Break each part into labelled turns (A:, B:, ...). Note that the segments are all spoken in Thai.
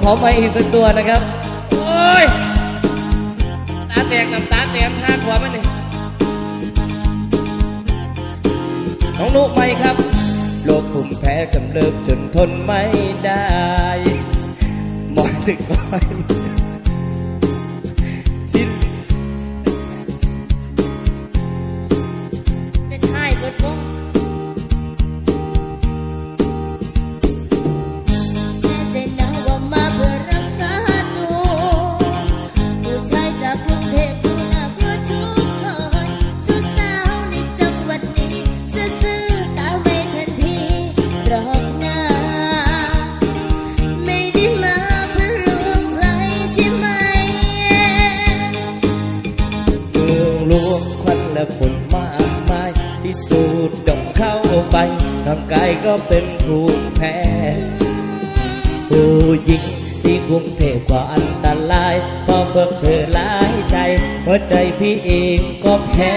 A: ขอมาอีกสักตัวนะครับ โอ้ย ตาแตกน้ำตาแตกห้าหัวมันนี่น้องนุกไหมครับโรคภูมิแพ้กำเริบจนทนไม่ได้มอนถึงก้อ
B: ก็เป็
A: นภูมิแพ้ผู้หญิงที่กรุงเทพก็อันตรายเพราะพวกเธอหลายใจหัวใจพี่เองก็แพ้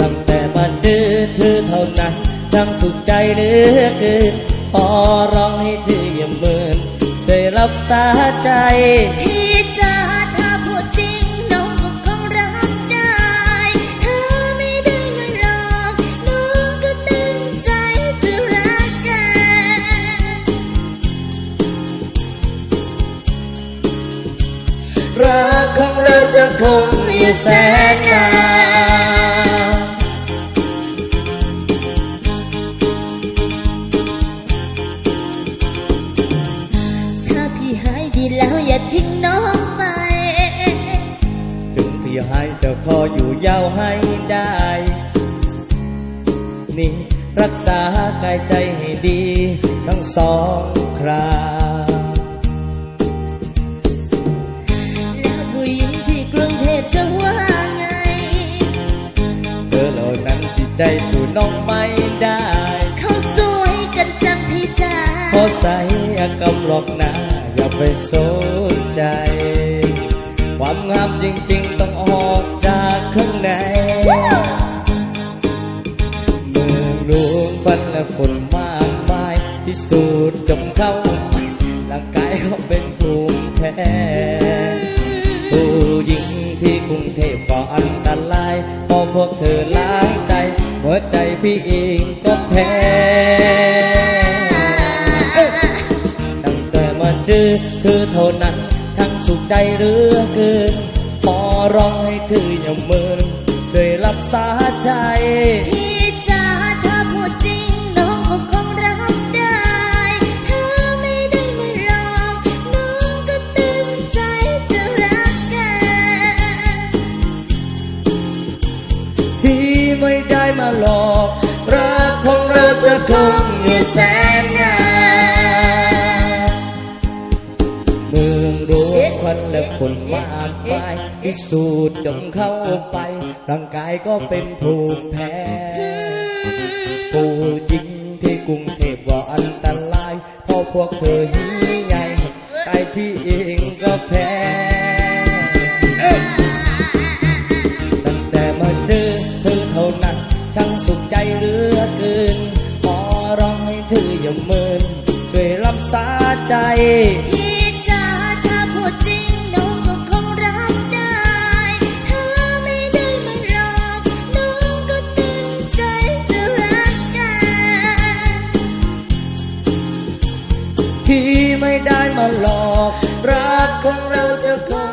A: ตั้งแต่มาเจอเธอเท่านั้นทั้งสุขใจเหลือเกินพอร้องให้เธออย่าเมินเคยรับสาใจ ของเราจะคงอยู่แสนนาน
B: ถ้าพี่หายดีแล้วอย่าทิ้งน้องไป
A: ถึงพี่ให้จะขออยู่ยาวให้ได้ นี่รักษากายใจให้ดี ทั้งสองครา อเหล่านั้นจิตใจสู่น้องไม่ได้
B: เขาสวยกันจังพี่จ๋า
A: เพราะใส่กำหลอกหนาอย่าไปสนใจ ความงามจริง ๆ ต้องออกจากข้างในเมืองหลวงฟันและฝนมากมายที่สูดจมเข้าไปร่างกายเขาเป็นภูมิแพ้ผู้หญิงที่กรุงเทพก็อันตรายเพราะพวกเธอล้างใจ หัวใจพี่เองก็แพ้ตั้งแต่มาเจอเธอเท่านั้น ทั้งสุขใจเหลือเกิน พอร้องให้เธออย่าเมินเคยรับสาใจ และฝนมากมายพิสูจน์จงเข้าไป ร่างกายก็เป็นภูมิแพ้ผู้หญิงที่กรุงเทพว่าอันตรายเพราะพวกเธอหีใหญ่กายพี่เองก็แพ้ตั้งแต่มาเจอเธอเท่านั้นช่างสุขใจเหลือเกินขอร้องให้เธออย่าเมินช่วยรับสาใจ ที่ไม่ได้มาหลอก รักของเราจะคง